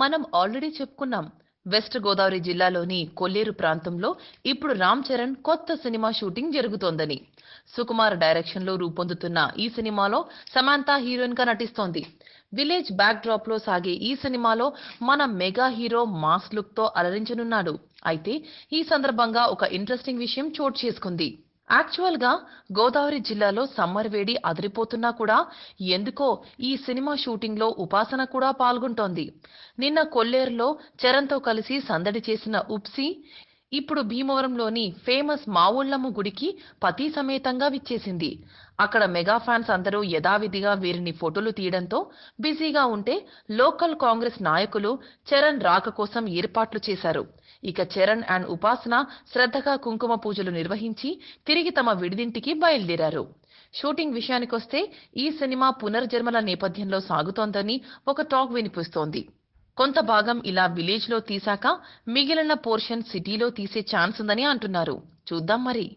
మనం ఆల్రెడీ చెప్పుకున్నాం. వెస్ట్ గోదావరి జిల్లాలోని కొల్లేరు ప్రాంతంలో ఇప్పుడు రామ్ చరణ్ కొత్త సినిమా షూటింగ్ జరుగుతోందని. సుకుమార్ డైరెక్షన్లో రూపొందుతున్న ఈ సినిమాలో సమాంతా హీరోయిన్గా నటిస్తోంది. విలేజ్ బ్యాక్ డ్రాప్లో సాగే ఈ సినిమాలో మన మెగా హీరో మాస్ లుక్తో అలరించనున్నాడు. అయితే ఈ సందర్భంగా ఒక ఇంట్రెస్టింగ్ విషయం చోటు చేసుకుంది. యాక్చువల్గా గోదావరి జిల్లాలో సమ్మర్ వేడి అదిరిపోతున్నా కూడా ఎందుకో ఈ సినిమా షూటింగ్లో ఉపాసన కూడా పాల్గొంటోంది. నిన్న కొల్లేరులో చరణ్తో కలిసి సందడి చేసిన ఉప్సి ఇప్పుడు భీమవరంలోని ఫేమస్ మావుళ్ళమ్మ గుడికి పతి సమేతంగా విచ్చేసింది. అక్కడ మెగా ఫ్యాన్స్ అందరూ యథావిధిగా వీరిని ఫోటోలు తీయడంతో బిజీగా ఉంటే లోకల్ కాంగ్రెస్ నాయకులు చరణ్ రాక కోసం ఏర్పాట్లు చేశారు. ఇక చరణ్ అండ్ ఉపాసన శ్రద్ధగా కుంకుమ పూజలు నిర్వహించి తిరిగి తమ విడిదింటికి బయలుదేరారు. షూటింగ్ విషయానికొస్తే ఈ సినిమా పునర్జన్మల నేపథ్యంలో సాగుతోందని ఒక టాక్ వినిపిస్తోంది. కొంత భాగం ఇలా విలేజ్లో తీసాక మిగిలిన పోర్షన్ సిటీలో తీసే ఛాన్స్ ఉందని అంటున్నారు. చూద్దాం మరి.